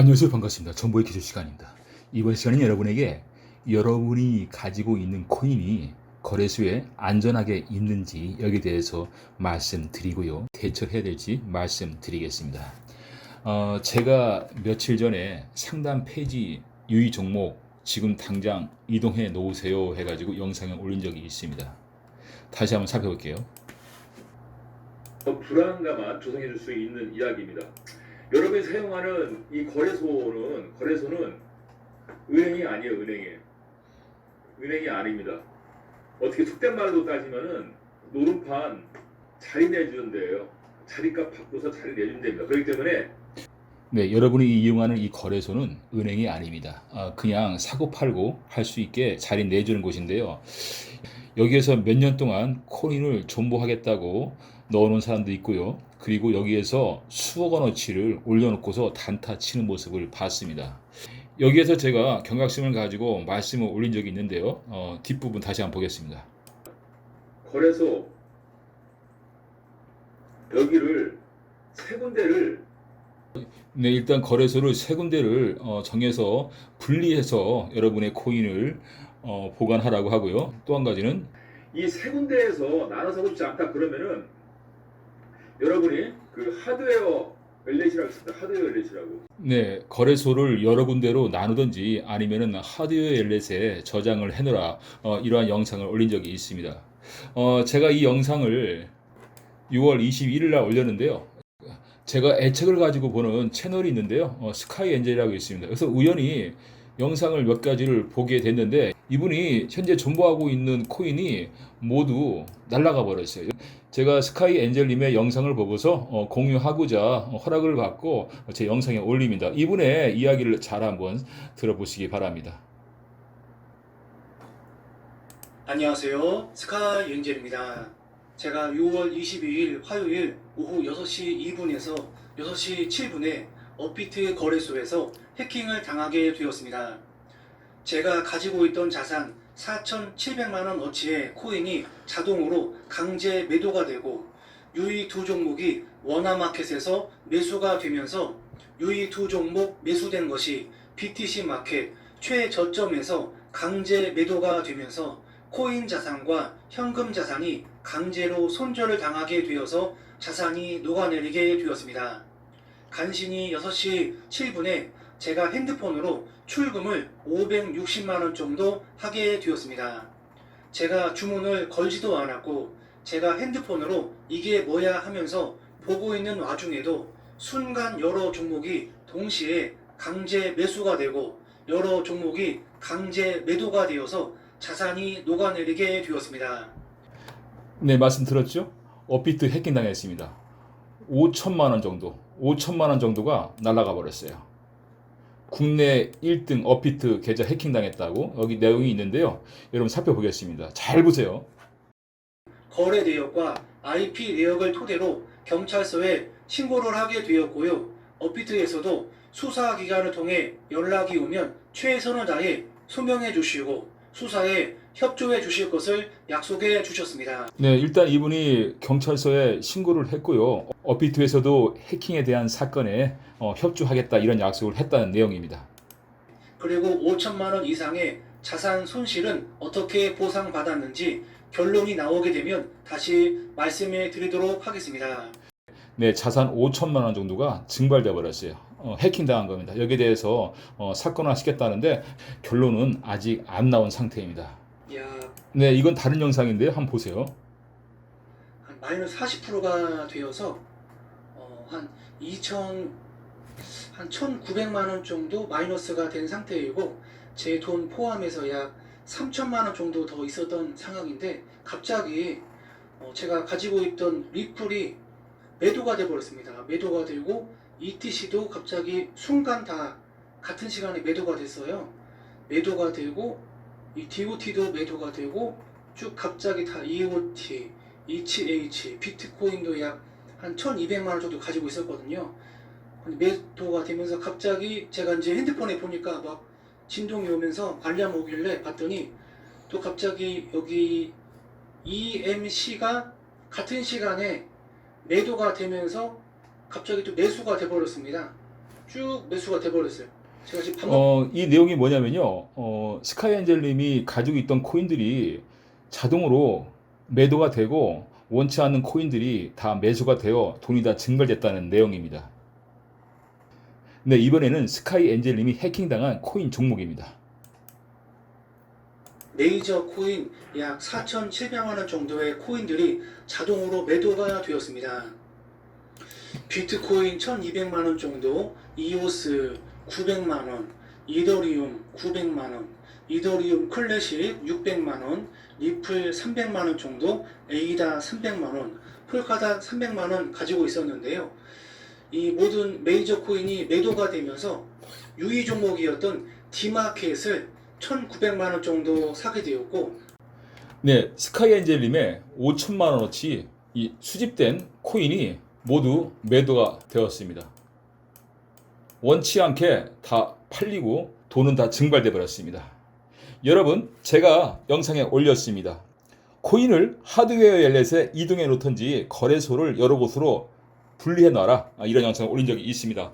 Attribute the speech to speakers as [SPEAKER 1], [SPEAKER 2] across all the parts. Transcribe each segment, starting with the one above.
[SPEAKER 1] 안녕하세요 반갑습니다. 정보의 기술 시간입니다. 이번 시간은 여러분에게 여러분이 가지고 있는 코인이 거래소에 안전하게 있는지 여기에 대해서 말씀드리고요. 대처해야 될지 말씀드리겠습니다. 어, 제가 며칠 전에 상단 페이지 유의 종목 지금 당장 이동해 놓으세요 해가지고 영상을 올린 적이 있습니다. 다시 한번 살펴볼게요.
[SPEAKER 2] 더 불안감만 조성해 줄 수 있는 이야기입니다. 여러분이 사용하는 이 거래소는 거래소는 은행이 아니에요, 은행이. 은행이 아닙니다. 어떻게 속된 말로 따지면은 노름판 자리 내주는 데예요. 자리값 바꿔서 자리 내주는 데입니다. 그렇기 때문에
[SPEAKER 1] 네, 여러분이 이용하는 이 거래소는 은행이 아닙니다. 아, 그냥 사고 팔고 할 수 있게 자리 내주는 곳인데요. 여기에서 몇 년 동안 코인을 존버하겠다고 넣어놓은 사람도 있고요. 그리고 여기에서 수억 원어치를 올려놓고서 단타 치는 모습을 봤습니다. 여기에서 제가 경각심을 가지고 말씀을 올린 적이 있는데요. 어, 뒷부분 다시 한번 보겠습니다.
[SPEAKER 2] 거래소 여기를 세 군데를
[SPEAKER 1] 네, 일단 거래소를 세 군데를 어, 정해서 분리해서 여러분의 코인을 어, 보관하라고 하고요. 또 한 가지는
[SPEAKER 2] 이 세 군데에서 나눠서 싶지 않다 그러면은 여러분이 그 하드웨어 엘렛이라고 있습니다. 하드웨어 엘렛이라고.
[SPEAKER 1] 네, 거래소를 여러 군데로 나누든지 아니면은 하드웨어 엘렛에 저장을 해놓으라 어, 이러한 영상을 올린 적이 있습니다. 어, 제가 이 영상을 6월 21일 날 올렸는데요. 제가 애책을 가지고 보는 채널이 있는데요. 어, 스카이 엔젤이라고 있습니다. 그래서 우연히 영상을 몇 가지를 보게 됐는데 이분이 현재 존버하고 있는 코인이 모두 날아가 버렸어요. 제가 스카이 엔젤님의 영상을 보고서 어, 공유하고자 어, 허락을 받고 제 영상에 올립니다. 이분의 이야기를 잘 한번 들어보시기 바랍니다.
[SPEAKER 3] 안녕하세요. 스카 윤젤입니다. 제가 6월 22일 화요일 오후 6시 2분에서 6시 7분에 업비트 거래소에서 해킹을 당하게 되었습니다. 제가 가지고 있던 자산 4,700만 원 어치의 코인이 자동으로 강제 매도가 되고 유의 두 종목이 원화마켓에서 매수가 되면서 유의 두 종목 매수된 것이 BTC 마켓 최저점에서 강제 매도가 되면서 코인 자산과 현금 자산이 강제로 손절을 당하게 되어서 자산이 녹아내리게 되었습니다. 간신히 6시 7분에 제가 핸드폰으로 출금을 560만원 정도 하게 되었습니다. 제가 주문을 걸지도 않았고 제가 핸드폰으로 이게 뭐야 하면서 보고 있는 와중에도 순간 여러 종목이 동시에 강제 매수가 되고 여러 종목이 강제 매도가 되어서 자산이 녹아내리게 되었습니다.
[SPEAKER 1] 네, 말씀 들었죠? 업비트 해킹 당했습니다. 5천만 원 정도, 5천만 원 정도가 날아가 버렸어요. 국내 1등 업비트 계좌 해킹 당했다고 여기 내용이 있는데요. 여러분 살펴보겠습니다. 잘 보세요.
[SPEAKER 3] 거래 내역과 IP 내역을 토대로 경찰서에 신고를 하게 되었고요. 업비트에서도 수사 기관을 통해 연락이 오면 최선을 다해 소명해 주시고 수사에 협조해 주실 것을 약속해 주셨습니다.
[SPEAKER 1] 네, 일단 이분이 경찰서에 신고를 했고요. 업비트에서도 해킹에 대한 사건에 어, 협조하겠다 이런 약속을 했다는 내용입니다.
[SPEAKER 3] 그리고 5천만 원 이상의 자산 손실은 어떻게 보상받았는지 결론이 나오게 되면 다시 말씀해 드리도록 하겠습니다.
[SPEAKER 1] 네, 자산 5천만 원 정도가 증발돼 버렸어요. 어, 해킹 당한 겁니다. 여기에 대해서 어, 사건화 시켰다는데 결론은 아직 안 나온 상태입니다.
[SPEAKER 3] 야,
[SPEAKER 1] 네, 이건 다른 영상인데요. 한번 보세요.
[SPEAKER 3] 한 마이너스 40%가 되어서 어, 한 2천 한 1,900만 원 정도 마이너스가 된 상태이고 제 돈 포함해서 약 3천만 원 정도 더 있었던 상황인데 갑자기 어, 제가 가지고 있던 리플이 매도가 돼 버렸습니다. 매도가 되고 ETC도 갑자기 순간 다 같은 시간에 매도가 됐어요. 매도가 되고 이 DOT도 매도가 되고 쭉 갑자기 다 EOT, ETH, 비트코인도 약 한 1200만 원 정도 가지고 있었거든요. 매도가 되면서 갑자기 제가 이제 핸드폰에 보니까 막 진동이 오면서 알람 오길래 봤더니 또 갑자기 여기 EMC가 같은 시간에 매도가 되면서 갑자기 또 매수가 돼버렸습니다. 쭉 매수가 돼버렸어요. 제가 지금 방금
[SPEAKER 1] 어, 이 내용이 뭐냐면요. 어, 스카이엔젤님이 가지고 있던 코인들이 자동으로 매도가 되고 원치 않는 코인들이 다 매수가 되어 돈이 다 증발됐다는 내용입니다. 근데 이번에는 스카이엔젤님이 해킹당한 코인 종목입니다.
[SPEAKER 3] 메이저 코인 약 4,700만 원 정도의 코인들이 자동으로 매도가 되었습니다. 비트코인 1,200만 원 정도, 이오스 900만 원, 이더리움 900만 원, 이더리움 클래식 600만 원, 리플 300만 원 정도, 에이다 300만 원, 폴카다 300만 원 가지고 있었는데요. 이 모든 메이저 코인이 매도가 되면서 유의 종목이었던 디마켓을 1,900만 원 정도 사게 되었고
[SPEAKER 1] 네, 스카이 엔젤님의 5천만 원어치 이 수집된 코인이 모두 매도가 되었습니다. 원치 않게 다 팔리고 돈은 다 증발돼 버렸습니다. 여러분, 제가 영상에 올렸습니다. 코인을 하드웨어 엘렛에 이동해 놓던지 거래소를 여러 곳으로 분리해 놔라. 아, 이런 영상을 올린 적이 있습니다.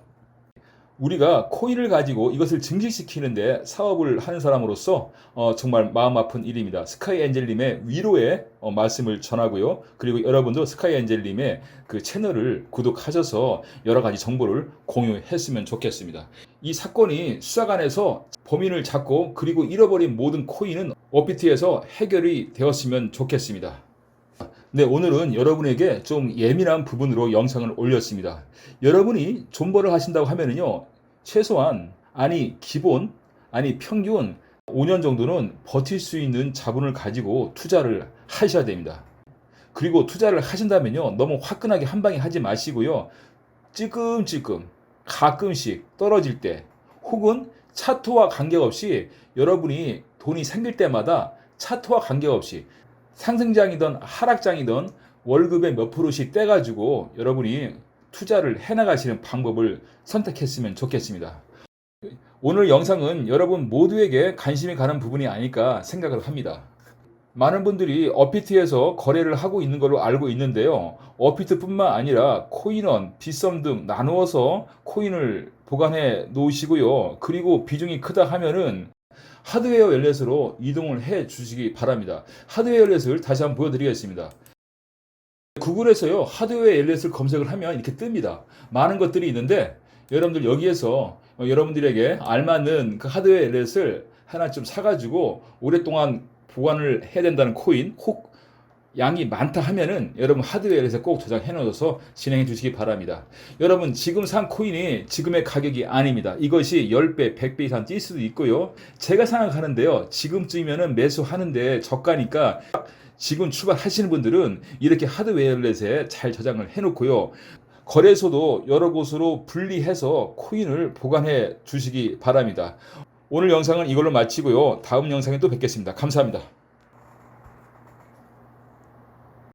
[SPEAKER 1] 우리가 코인을 가지고 이것을 증식시키는데 사업을 하는 사람으로서 어, 정말 마음 아픈 일입니다. 스카이 엔젤님의 위로의 어, 말씀을 전하고요. 그리고 여러분도 스카이 엔젤님의 그 채널을 구독하셔서 여러 가지 정보를 공유했으면 좋겠습니다. 이 사건이 수사관에서 범인을 잡고 그리고 잃어버린 모든 코인은 업비트에서 해결이 되었으면 좋겠습니다. 네, 오늘은 여러분에게 좀 예민한 부분으로 영상을 올렸습니다. 여러분이 존버를 하신다고 하면은요, 최소한, 아니, 기본, 아니, 평균 5년 정도는 버틸 수 있는 자본을 가지고 투자를 하셔야 됩니다. 그리고 투자를 하신다면요, 너무 화끈하게 한 방에 하지 마시고요, 찔끔찔끔, 가끔씩 떨어질 때, 혹은 차트와 관계없이 여러분이 돈이 생길 때마다 차트와 관계없이 상승장이든 하락장이든 월급의 몇 프로씩 떼가지고 여러분이 투자를 해나가시는 방법을 선택했으면 좋겠습니다. 오늘 영상은 여러분 모두에게 관심이 가는 부분이 아닐까 생각을 합니다. 많은 분들이 어피트에서 거래를 하고 있는 걸로 알고 있는데요. 어피트뿐만 아니라 코인원, 빗썸 등 나누어서 코인을 보관해 놓으시고요. 그리고 비중이 크다 하면은 하드웨어 열렛으로 이동을 해 주시기 바랍니다. 하드웨어 열렛을 다시 한번 보여드리겠습니다. 구글에서요 하드웨어 열렛을 검색을 하면 이렇게 뜹니다. 많은 것들이 있는데 여러분들 여기에서 어, 여러분들에게 알맞는 그 하드웨어 열렛을 하나 좀 사가지고 오랫동안 보관을 해야 된다는 코인 혹 양이 많다 하면은 여러분 하드웨어에서 꼭 저장해 놓아서 진행해 주시기 바랍니다. 여러분 지금 산 코인이 지금의 가격이 아닙니다. 이것이 10배, 100배 이상 뛸 수도 있고요. 제가 생각하는데요. 지금쯤이면은 매수하는데 저가니까 지금 출발하시는 분들은 이렇게 하드웨어렛에 잘 저장을 해 놓고요. 거래소도 여러 곳으로 분리해서 코인을 보관해 주시기 바랍니다. 오늘 영상은 이걸로 마치고요. 다음 영상에 또 뵙겠습니다. 감사합니다.